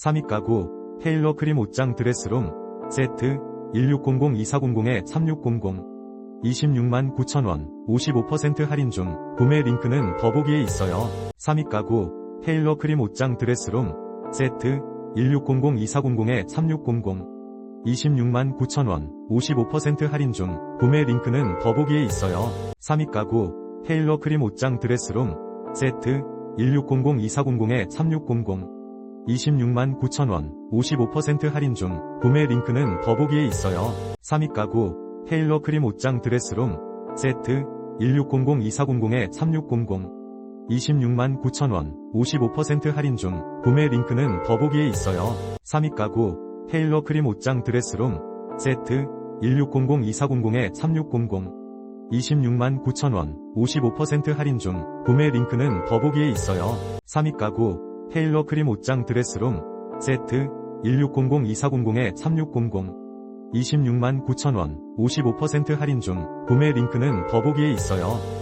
3위 가구 헤일러 크림 옷장 드레스룸 세트 1600-2400-3600 26만 9천원 55% 할인 중 구매 링크는 더보기에 있어요. 3위 가구 헤일러 크림 옷장 드레스룸 세트 1600-2400-3600 26만 9천원 55% 할인 중 구매 링크는 더보기에 있어요. 3위 가구 헤일러 크림 옷장 드레스룸 세트 1600-2400-3600 26만 9천원 55% 할인 중 구매 링크는 더보기에 있어요. 3위 가구 헤일러 크림 옷장 드레스룸 세트 1600-2400-3600 26만 9천원 55% 할인 중 구매 링크는 더보기에 있어요. 3위 가구 헤일러 크림 옷장 드레스룸 세트 1600-2400-3600 26만 9천원 55% 할인 중 구매 링크는 더보기에 있어요. 3위 가구 헤일러 크림 옷장 드레스룸 세트 1600-2400-3600 26만 9천원 55% 할인 중 구매 링크는 더보기에 있어요.